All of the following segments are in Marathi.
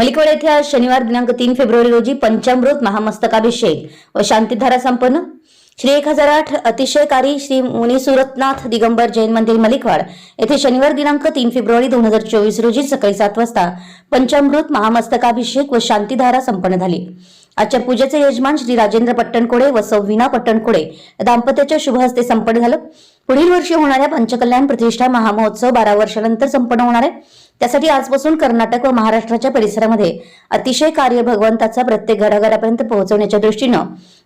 येथे आज शनिवार दिनांक तीन फेब्रुवारी रोजी पंचामृत महामस्तकाभिषेक व शांतीधारा संपन्न. श्री एक हजार आठ अतिशयकारी श्री मुनिसुरतनाथ दिगंबर जैन मंदिर मलिकवाड येथे शनिवार दिनांक तीन फेब्रुवारी दोन हजार चोवीस रोजी सकाळी सात वाजता पंचामृत महामस्तकाभिषेक व शांतीधारा संपन्न झाली. आजच्या पूजेचे यजमान श्री राजेंद्र पट्टणकोडे व सौविना पट्टणकोडे दाम्पत्याच्या शुभ हस्ते संपन्न झालं. पुढील वर्षी होणाऱ्या पंचकल्याण प्रतिष्ठा महामहोत्सव बारा वर्षानंतर संपन्न होणार आहे. त्यासाठी आजपासून कर्नाटक व महाराष्ट्राच्या परिसरामध्ये अतिशय कार्य भगवंताचा प्रत्येक घराघरापर्यंत पोहोचवण्याच्या दृष्टीनं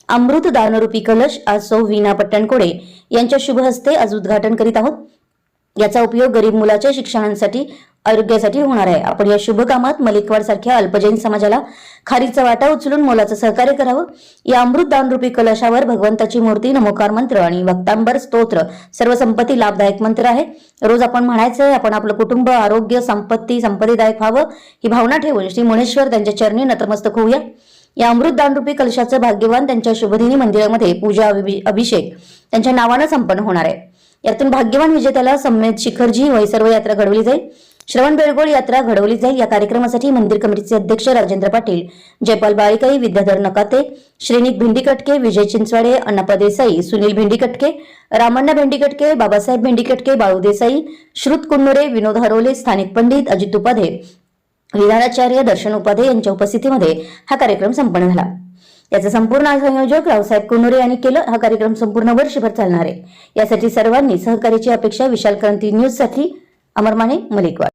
अमृत दानरूपी कलश आज सौ वीणा पट्टणकोडे यांच्या शुभ हस्ते आज उद्घाटन करीत आहोत. याचा उपयोग गरीब मुलाच्या शिक्षणासाठी आरोग्यासाठी होणार आहे. आपण या शुभ कामात मलिकवाड सारख्या अल्पजैन समाजाला खारीचा वाटा उचलून मोलाचं सहकार्य करावं. या अमृत दानरूपी कलशावर भगवंताची मूर्ती नमोकार मंत्र आणि वक्तांबर स्तोत्र सर्व संपत्ती लाभदायक मंत्र आहे. रोज आपण म्हणायचंय आपण आपलं कुटुंब आरोग्य संपत्ती संपत्तीदायक व्हावं ही भावना ठेवून श्री मुनेश्वर त्यांच्या चरणी नतमस्तक होऊया. या अमृत दानरूपी कलशाचं भाग्यवान त्यांच्या शुभदिनी मंदिरामध्ये पूजा अभिषेक त्यांच्या नावानं संपन्न होणार आहे. यातून भाग्यवान विजेत्याला सम्मेत शिखरजी व सर्व यात्रा घडवली जाईल. श्रवण बेळगोळ यात्रा घडवली जाईल. या कार्यक्रमासाठी मंदिर कमिटीचे अध्यक्ष राजेंद्र पाटील जयपाल बाळिकाई विद्याधर नकाते श्रेणिक भिंडीकटके विजय चिंचवाडे अण्णापा देसाई सुनील भिंडीकटके रामण्णा भेंडीकटके बाबासाहेब भेंडीकटके बाळू देसाई श्रुत कुन्नुरे विनोद हरोले स्थानिक पंडित अजित उपाधे विधानाचार्य दर्शन उपाधे यांच्या उपस्थितीमध्ये हा कार्यक्रम संपन्न झाला. याचं संपूर्ण संयोजक रावसाहेब कुनुरे यांनी केलं. हा कार्यक्रम संपूर्ण वर्षभर चालणार आहे. यासाठी सर्वांनी सहकार्याची अपेक्षा. विशाल क्रांती न्यूजसाठी अमर माने मलिकवाड.